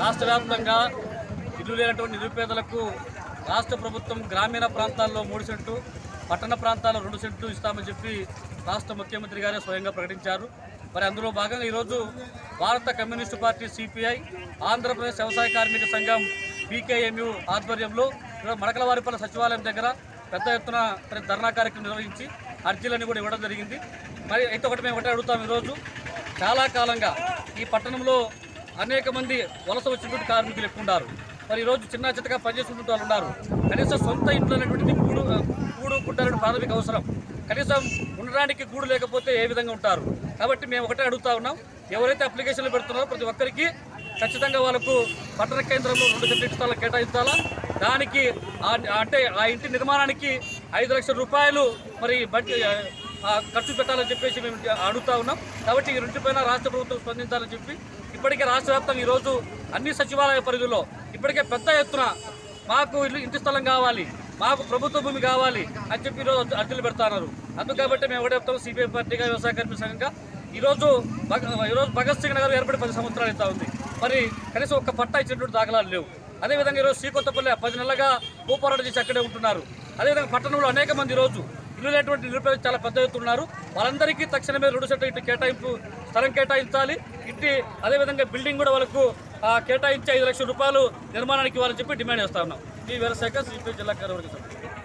రాష్ట్ర వ్యాప్తంగా ఇల్లు లేనటువంటి నిరుపేదలకు రాష్ట్ర ప్రభుత్వం గ్రామీణ ప్రాంతాల్లో మూడు సెంట్లు పట్టణ ప్రాంతాల్లో రెండు సెంట్లు ఇస్తామని చెప్పి రాష్ట్ర ముఖ్యమంత్రి గారే స్వయంగా ప్రకటించారు. మరి అందులో భాగంగా ఈరోజు భారత కమ్యూనిస్టు పార్టీ సిపిఐ ఆంధ్రప్రదేశ్ వ్యవసాయ కార్మిక సంఘం పీకేఎంయు ఆధ్వర్యంలో మడకలవారిపల్ల మడకలవారిపల్లి సచివాలయం దగ్గర పెద్ద ఎత్తున ధర్నా కార్యక్రమం నిర్వహించి అర్జీలన్నీ కూడా ఇవ్వడం జరిగింది. మరి అయితే ఒకటి మేము ఒకటే అడుగుతాం ఈరోజు. చాలా కాలంగా ఈ పట్టణంలో అనేక మంది వలస వచ్చినటువంటి కార్మికులు ఎక్కువ ఉన్నారు. మరి ఈరోజు చిన్న చిత్తగా పనిచేసినటువంటి వాళ్ళు ఉన్నారు. కనీసం సొంత ఇంట్లో అనేటువంటిది గూడు గూడు గుడ్డ ప్రాథమిక అవసరం. కనీసం ఉండడానికి గూడు లేకపోతే ఏ విధంగా ఉంటారు? కాబట్టి మేము ఒకటే అడుగుతా ఉన్నాం. ఎవరైతే అప్లికేషన్లు పెడుతున్నారో ప్రతి ఒక్కరికి ఖచ్చితంగా వాళ్ళకు పట్టణ కేంద్రంలో రెండు సెంట్ల స్థలాలు కేటాయించాలా? దానికి అంటే ఆ ఇంటి నిర్మాణానికి ఐదు లక్షల రూపాయలు మరి బడ్జెట్ ఖర్చు పెట్టాలని చెప్పేసి మేము అడుగుతా ఉన్నాం. కాబట్టి ఈ రెండుపైన రాష్ట్ర ప్రభుత్వం స్పందించాలని చెప్పి ఇప్పటికే రాష్ట్ర వ్యాప్తంగా ఈరోజు అన్ని సచివాలయ పరిధిలో ఇప్పటికే పెద్ద ఎత్తున మాకు ఇల్లు ఇంటి స్థలం కావాలి మాకు ప్రభుత్వ భూమి కావాలి అని చెప్పి ఈరోజు అర్జీలు పెడతాను అందుకు కాబట్టి మేము ఒకటే చెప్తాము సిపిఐ పార్టీగా వ్యవసాయ కార్మిక సంఘంగా ఈరోజు భగ- ఈరోజు భగత్ సింగ్ నగర్ ఏర్పడి పది సంవత్సరాలు అవుతా ఉంది. మరి కనీసం ఒక్క పట్టా ఇచ్చినటువంటి దాఖలాలు లేవు. అదేవిధంగా ఈరోజు శ్రీకొత్తపల్లి పది నెలలుగా భూపోరాటం చేసి అక్కడే ఉంటున్నారు. అదేవిధంగా పట్టణంలో అనేక మంది ఈరోజు ఇల్లు నిరుపేద చాలా పెద్ద ఎత్తున ఉన్నారు. వాళ్ళందరికీ తక్షణమే రెండు సెట్ల ఇంటి కేటాయింపు స్థలం కేటాయించాలి. ఇంటి అదేవిధంగా బిల్డింగ్ కూడా వాళ్ళకు ఆ, కేటాయించి ఐదు లక్షల రూపాయలు నిర్మాణానికి ఇవ్వాలని చెప్పి డిమాండ్ చేస్తా ఉన్నాం. ఈ వ్యవసాయ సిపిఐ జిల్లా కార్యవర్గ సభ్యులు.